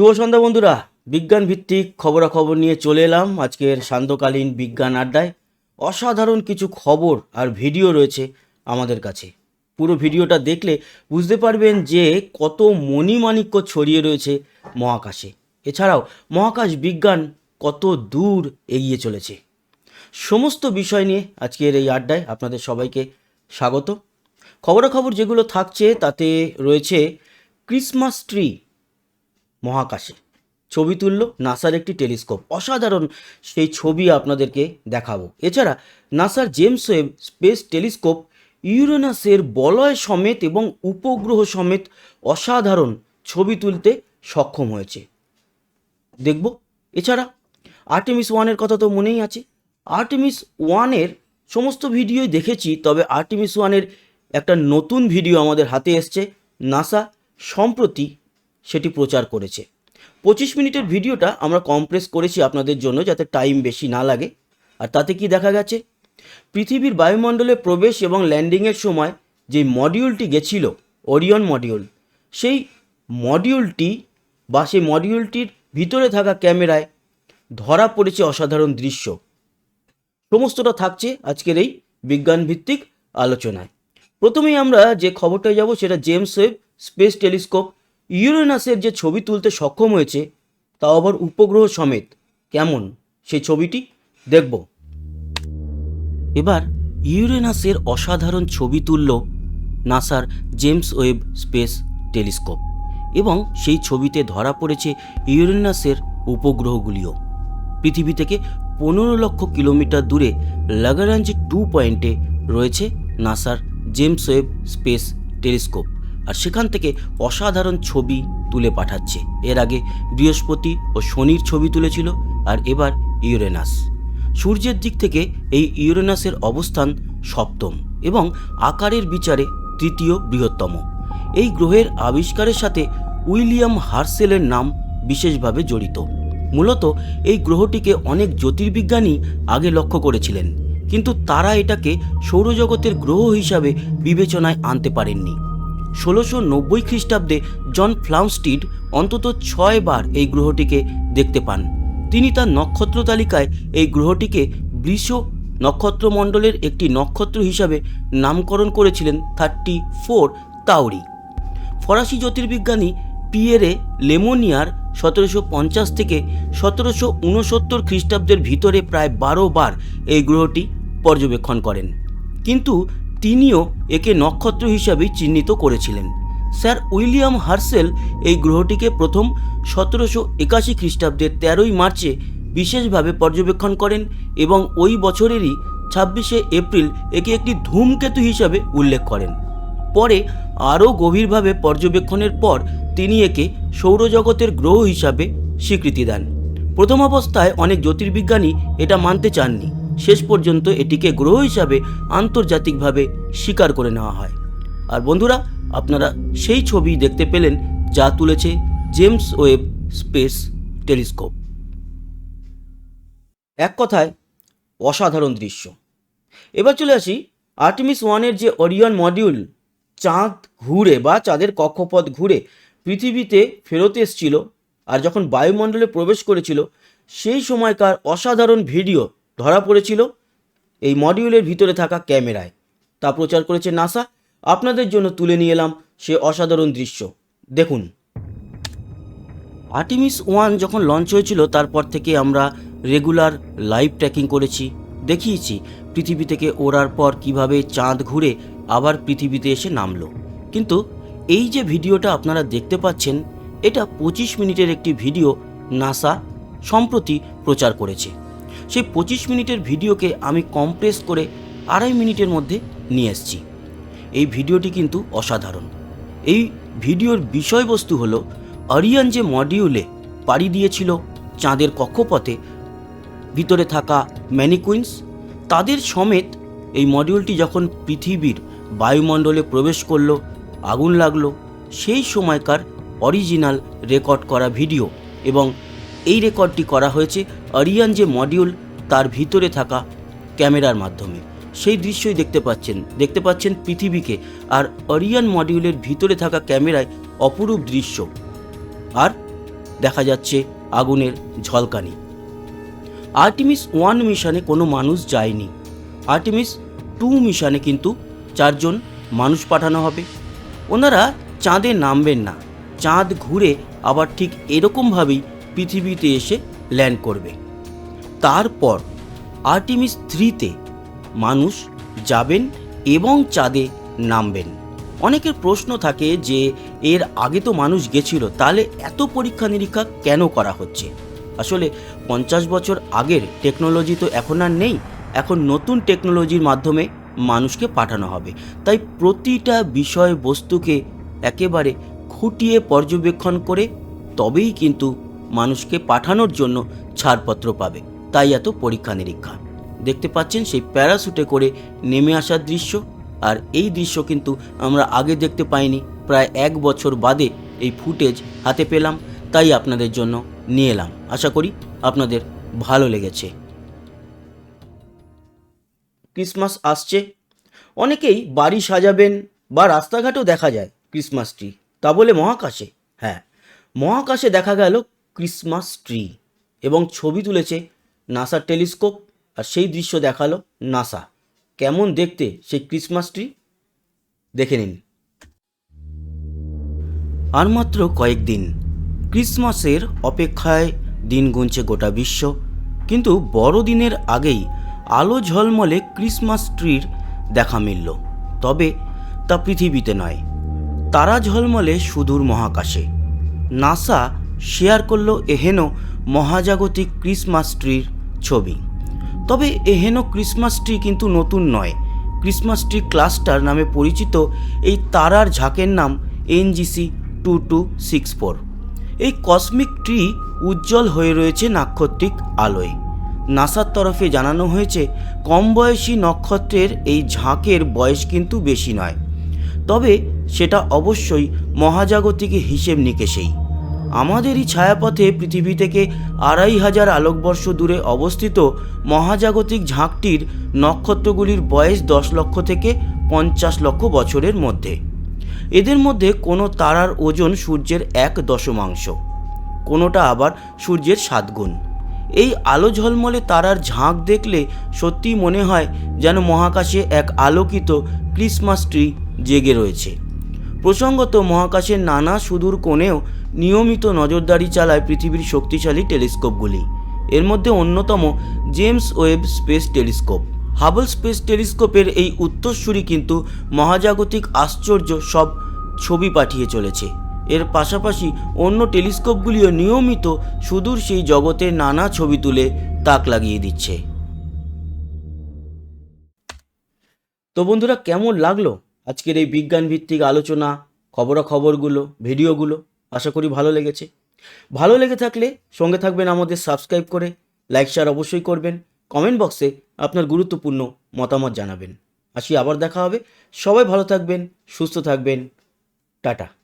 শুভ সন্ধ্যা বন্ধুরা। বিজ্ঞান ভিত্তিক খবরাখবর নিয়ে চলে এলাম আজকের সান্ধ্যকালীন বিজ্ঞান আড্ডায়। অসাধারণ কিছু খবর আর ভিডিও রয়েছে আমাদের কাছে। পুরো ভিডিওটা দেখলে বুঝতে পারবেন যে কত মণিমাণিক্য ছড়িয়ে রয়েছে মহাকাশে। এছাড়াও মহাকাশ বিজ্ঞান কত দূর এগিয়ে চলেছে। সমস্ত বিষয় নিয়ে আজকের এই আড্ডায় আপনাদের সবাইকে স্বাগত। খবরাখবর যেগুলো থাকছে তাতে রয়েছে ক্রিসমাস ট্রি। মহাকাশে। ছবি তুললো নাসার একটি টেলিস্কোপ। অসাধারণ সেই ছবি আপনাদেরকে দেখাবো। এছাড়া নাসার জেমস ওয়েব স্পেস টেলিস্কোপ ইউরেনাসের বলয় সমেত এবং উপগ্রহ সমেত অসাধারণ ছবি তুলতে সক্ষম হয়েছে। দেখব। এছাড়া আর্টেমিস ওয়ানের কথা তো মনেই আছে। আর্টেমিস ওয়ানের সমস্ত ভিডিওই দেখেছি, তবে আর্টেমিস ওয়ানের একটা নতুন ভিডিও আমাদের হাতে এসছে। নাসা সম্প্রতি সেটি প্রচার করেছে। পঁচিশ মিনিটের ভিডিওটা আমরা কমপ্রেস করেছি আপনাদের জন্য যাতে টাইম বেশি না লাগে। আর তাতে কি দেখা গেছে? পৃথিবীর বায়ুমণ্ডলে প্রবেশ এবং ল্যান্ডিংয়ের সময় যে মডিউলটি গেছিল ওরিয়ন মডিউল সেই মডিউলটি বা সেই মডিউলটির ভিতরে থাকা ক্যামেরায় ধরা পড়েছে অসাধারণ দৃশ্য। সমস্তটা থাকছে আজকের এই বিজ্ঞানভিত্তিক আলোচনায়। প্রথমেই আমরা যে খবরটায় যাব সেটা জেমস ওয়েব স্পেস টেলিস্কোপ ইউরেনাসের যে ছবি তুলতে সক্ষম হয়েছে তা আবার উপগ্রহ সমেত। কেমন? সেই ছবিটি দেখব। এবার ইউরেনাসের অসাধারণ ছবি তুলল নাসার জেমস ওয়েব স্পেস টেলিস্কোপ এবং সেই ছবিতে ধরা পড়েছে ইউরেনাসের উপগ্রহগুলিও। পৃথিবী থেকে পনেরো লক্ষ কিলোমিটার দূরে লাগারাঞ্জ টু পয়েন্টে রয়েছে নাসার জেমস ওয়েব স্পেস টেলিস্কোপ। আর সেখান থেকে অসাধারণ ছবি তুলে পাঠাচ্ছে। এর আগে বৃহস্পতি ও শনির ছবি তুলেছিল আর এবার ইউরেনাস। সূর্যের দিক থেকে এই ইউরেনাসের অবস্থান সপ্তম এবং আকারের বিচারে তৃতীয় বৃহত্তম। এই গ্রহের আবিষ্কারের সাথে উইলিয়াম হার্সেলের নাম বিশেষভাবে জড়িত। মূলত এই গ্রহটিকে অনেক জ্যোতির্বিজ্ঞানী আগে লক্ষ্য করেছিলেন, কিন্তু তারা এটাকে সৌরজগতের গ্রহ হিসাবে বিবেচনায় আনতে পারেননি। ষোলোশো নব্বই খ্রিস্টাব্দে জন ফ্লাউস্টিড অন্তত ছয় বার এই গ্রহটিকে দেখতে পান। তিনি তার নক্ষত্র তালিকায় এই গ্রহটিকে বৃষ নক্ষত্রমণ্ডলের একটি নক্ষত্র হিসাবে নামকরণ করেছিলেন থার্টি ফোর তাওরি। ফরাসি জ্যোতির্বিজ্ঞানী পিয়েরে লেমোনিয়ার সতেরোশো পঞ্চাশ থেকে সতেরোশো উনসত্তর খ্রিস্টাব্দের ভিতরে প্রায় বারো বার এই গ্রহটি পর্যবেক্ষণ করেন। কিন্তু তিনিও একে নক্ষত্র হিসাবে চিহ্নিত করেছিলেন। স্যার উইলিয়াম হার্সেল এই গ্রহটিকে প্রথম সতেরোশো একাশি খ্রিস্টাব্দের তেরোই মার্চে বিশেষভাবে পর্যবেক্ষণ করেন এবং ওই বছরেরই ছাব্বিশে এপ্রিল একে একটি ধূমকেতু হিসাবে উল্লেখ করেন। পরে আরও গভীরভাবে পর্যবেক্ষণের পর তিনি একে সৌরজগতের গ্রহ হিসাবে স্বীকৃতি দেন। প্রথম অবস্থায় অনেক জ্যোতির্বিজ্ঞানী এটা মানতে চাননি। শেষ পর্যন্ত এটিকে গ্রহ হিসাবে আন্তর্জাতিকভাবে স্বীকার করে নেওয়া হয়। আর বন্ধুরা, আপনারা সেই ছবি দেখতে পেলেন যা তুলেছে জেমস ওয়েব স্পেস টেলিস্কোপ। এক কথায়, অসাধারণ দৃশ্য। এবার চলে আসি আর্টিমিস ওয়ানের যে অরিয়ন মডিউল, চাঁদ ঘুরে বা চাঁদের কক্ষপথ ঘুরে পৃথিবীতে ফেরত এসছিল আর যখন বায়ুমণ্ডলে প্রবেশ করেছিল, সেই সময়কার অসাধারণ ভিডিও ধরা পড়েছিল। এই মডিউলের ভিতরে থাকা ক্যামেরায়। তা প্রচার করেছে নাসা। আপনাদের জন্য তুলে নিয়ে এলাম সে অসাধারণ দৃশ্য। দেখুন। আর্টিমিস ওয়ান যখন লঞ্চ হয়েছিল, তারপর থেকে আমরা রেগুলার লাইভ ট্র্যাকিং করেছি, দেখিয়েছি পৃথিবী থেকে ওড়ার পর কীভাবে চাঁদ ঘুরে আবার পৃথিবীতে এসে নামলো। কিন্তু এই যে ভিডিওটা আপনারা দেখতে পাচ্ছেন, এটা পঁচিশ মিনিটের একটি ভিডিও নাসা সম্প্রতি প্রচার করেছে। সেই পঁচিশ মিনিটের ভিডিওকে আমি কম্প্রেস করে আড়াই মিনিটের মধ্যে নিয়ে এসেছি। এই ভিডিওটি কিন্তু অসাধারণ। এই ভিডিওর বিষয়বস্তু হলো, আরিয়ান যে মডিউলে পাড়ি দিয়েছিল চাঁদের কক্ষপথে ভিতরে থাকা ম্যানিকুইন্স, তাদের সমেত এই মডিউলটি যখন পৃথিবীর বায়ুমণ্ডলে প্রবেশ করল, আগুন লাগল, সেই সময়কার অরিজিনাল রেকর্ড করা ভিডিও এবং এই রেকর্ডটি করা হয়েছে আরিয়ান যে মডিউল তার ভিতরে থাকা ক্যামেরার মাধ্যমে। সেই দৃশ্যই দেখতে পাচ্ছেন দেখতে পাচ্ছেন পৃথিবীকে আর অরিয়ান মডিউলের ভিতরে থাকা ক্যামেরায় অপরূপ দৃশ্য। আর দেখা যাচ্ছে আগুনের ঝলকানি। আর্টিমিস ওয়ান মিশনে কোনো মানুষ যায়নি। আর্টিমিস টু মিশনে কিন্তু চারজন মানুষ পাঠানো হবে। ওনারা চাঁদে নামবেন না। চাঁদ ঘুরে আবার ঠিক এরকমভাবেই পৃথিবীতে এসে ল্যান্ড করবে। তারপর আর্টিমিস থ্রিতে মানুষ যাবেন এবং চাঁদে নামবেন। অনেকের প্রশ্ন থাকে যে, এর আগে তো মানুষ গেছিল, তাহলে এত পরীক্ষা নিরীক্ষা কেন করা হচ্ছে? আসলে পঞ্চাশ বছর আগের টেকনোলজি তো এখন আর নেই, এখন নতুন টেকনোলজির মাধ্যমে মানুষকে পাঠানো হবে। তাই প্রতিটা বিষয় বস্তুকে একেবারে খুঁটিয়ে পর্যবেক্ষণ করে, তবেই কিন্তু মানুষকে পাঠানোর জন্য ছাড়পত্র পাবে। তাই এত পরীক্ষা নিরীক্ষা। দেখতে পাচ্ছেন সেই প্যারাশুটে করে নেমে আসার দৃশ্য। আর এই দৃশ্য কিন্তু আমরা আগে দেখতে পাইনি। প্রায় এক বছর বাদে এই ফুটেজ হাতে পেলাম। তাই আপনাদের জন্য নিয়ে এলাম। আশা করি আপনাদের ভালো লেগেছে। ক্রিসমাস আসছে। অনেকেই বাড়ি সাজাবেন বা রাস্তাঘাটেও দেখা যায় ক্রিসমাস ট্রি তা বলে মহাকাশে? হ্যাঁ মহাকাশে দেখা গেল ক্রিসমাস ট্রি এবং ছবি তুলেছে নাসার টেলিস্কোপ আর সেই দৃশ্য দেখাল নাসা। কেমন দেখতে সেই ক্রিসমাস ট্রি? দেখে নিন। আর মাত্র কয়েকদিন ক্রিসমাসের অপেক্ষায় দিন গুনছে গোটা বিশ্ব। কিন্তু বড়দিনের আগেই আলো ঝলমলে ক্রিসমাস ট্রির দেখা মিলল। তবে তা পৃথিবীতে নয়, তারা ঝলমলে সুদূর মহাকাশে। নাসা শেয়ার করল এহেন মহাজাগতিক ক্রিসমাস ট্রির ছবি। তবে এহেন ক্রিসমাস ট্রি কিন্তু নতুন নয়। ক্রিসমাস ট্রি ক্লাস্টার নামে পরিচিত এই তারার ঝাঁকের নাম NGC two two six four. এই কসমিক ট্রি উজ্জ্বল হয়ে রয়েছে নাক্ষত্রিক আলোয়। নাসার তরফে জানানো হয়েছে, কম বয়সী নক্ষত্রের এই ঝাঁকের বয়স কিন্তু বেশি নয়। তবে সেটা অবশ্যই মহাজাগতিক হিসেব নিকেশেই। আমাদেরই ছায়াপথে পৃথিবী থেকে আড়াই হাজার আলোকবর্ষ দূরে অবস্থিত মহাজাগতিক ঝাঁকটির নক্ষত্রগুলির বয়স দশ লক্ষ থেকে পঞ্চাশ লক্ষ বছরের মধ্যে। এদের মধ্যে কোনো তারার ওজন সূর্যের এক দশমাংশ, কোনোটা আবার সূর্যের সাত গুণ। এই আলো ঝলমলে তারার ঝাঁক দেখলে সত্যিই মনে হয় যেন মহাকাশে এক আলোকিত ক্রিসমাস ট্রি জেগে রয়েছে। প্রসঙ্গত, মহাকাশের নানা সুদূর কোণেও নিয়মিত নজরদারি চালায় পৃথিবীর শক্তিশালী টেলিস্কোপগুলি। এর মধ্যে অন্যতম James Webb space telescope. Hubble space টেলিস্কোপের এই উত্তরসূরি কিন্তু মহাজাগতিক আশ্চর্য সব ছবি পাঠিয়ে চলেছে। এর পাশাপাশি অন্য টেলিস্কোপগুলিও নিয়মিত সুদূর সেই জগতের নানা ছবি তুলে তাক লাগিয়ে দিচ্ছে। তো বন্ধুরা, কেমন লাগল? আজকের এই বিজ্ঞান ভিত্তিক আলোচনা, খবরাখবরগুলো, ভিডিওগুলো আশা করি ভালো লেগেছে। ভালো লেগে থাকলে সঙ্গে থাকবেন আমাদের সাবস্ক্রাইব করে, লাইক, শেয়ার অবশ্যই করবেন। কমেন্ট বক্সে আপনার গুরুত্বপূর্ণ মতামত জানাবেন। আসি আবার দেখা হবে। সবাই ভালো থাকবেন, সুস্থ থাকবেন। টাটা।